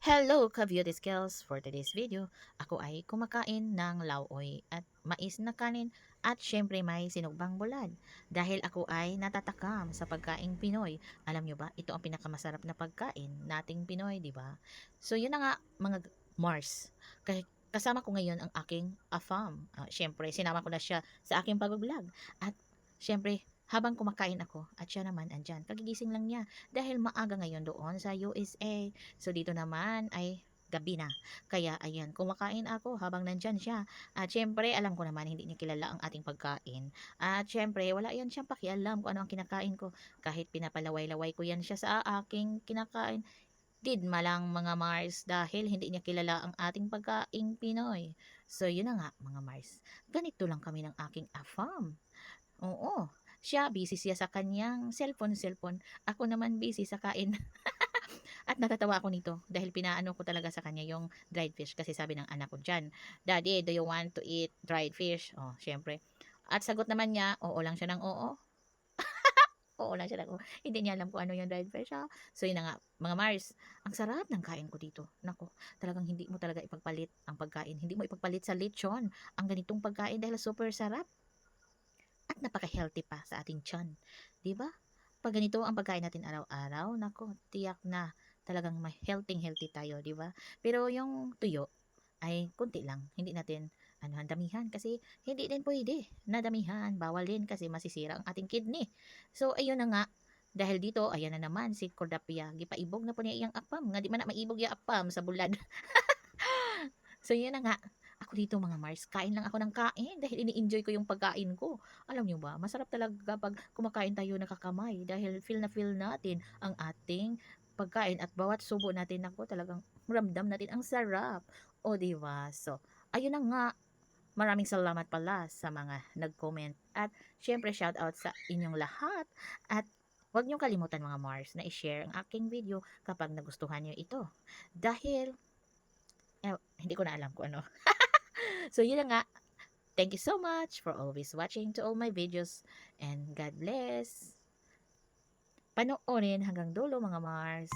Hello, ka-beauty skills! For today's video, ako ay kumakain ng lauoy at mais na kanin at syempre may sinugbang bulad. Dahil ako ay natatakam sa pagkaing Pinoy. Alam nyo ba, ito ang pinakamasarap na pagkain nating Pinoy, di ba? So yun na nga mga Mars. Kasama ko ngayon ang aking afam. Uh, syempre, sinama ko na siya sa aking pag-vlog. At syempre, habang kumakain ako at siya naman andyan, kagigising lang niya dahil maaga ngayon doon sa USA. So dito naman ay gabi na. Kaya ayan, kumakain ako habang nandyan siya. At syempre, alam ko naman hindi niya kilala ang ating pagkain. At syempre, wala yan siyang pakialam kung ano ang kinakain ko. Kahit pinapalaway-laway ko yan siya sa aking kinakain. Did malang mga Mars dahil hindi niya kilala ang ating pagkaing Pinoy. So yun na nga mga Mars. Ganito lang kami ng aking afam. Oo, siya busy siya sa kanyang cellphone cellphone. Ako naman busy sa kain. At natatawa ako nito dahil pinaano ko talaga sa kanya yung dried fish kasi sabi ng anak ko dyan, Daddy, do you want to eat dried fish? Oh, syempre. At sagot naman niya, oo lang siya ng oo. oo lang siya ng oo. Hindi niya alam kung ano yung dried fish. Ha? So yun na nga, mga Mars, ang sarap ng kain ko dito. Nako, talagang hindi mo talaga ipagpalit ang pagkain. Hindi mo ipagpalit sa lechon ang ganitong pagkain dahil super sarap napaka-healthy pa sa ating tiyan. 'Di ba? Pag ganito ang pagkain natin araw-araw, nako, tiyak na talagang may healthy healthy tayo, 'di ba? Pero yung tuyo ay konti lang. Hindi natin ano, damihan kasi hindi din pwede na damihan. Bawal din kasi masisira ang ating kidney. So ayun na nga, dahil dito, ayan na naman si Cordapia. Gipaibog na po niya iyang apam. Nga di man na maibog yung apam sa bulad. so yun na nga, ako dito mga Mars, kain lang ako ng kain dahil ini-enjoy ko yung pagkain ko. Alam nyo ba, masarap talaga pag kumakain tayo nakakamay dahil feel na feel natin ang ating pagkain at bawat subo natin ako talagang ramdam natin ang sarap. O di ba? So, ayun na nga. Maraming salamat pala sa mga nag-comment at syempre shout out sa inyong lahat at Huwag niyong kalimutan mga Mars na i-share ang aking video kapag nagustuhan niyo ito. Dahil, eh, hindi ko na alam kung ano. So, yun nga. Thank you so much for always watching to all my videos. And God bless. Panoorin hanggang dulo mga Mars.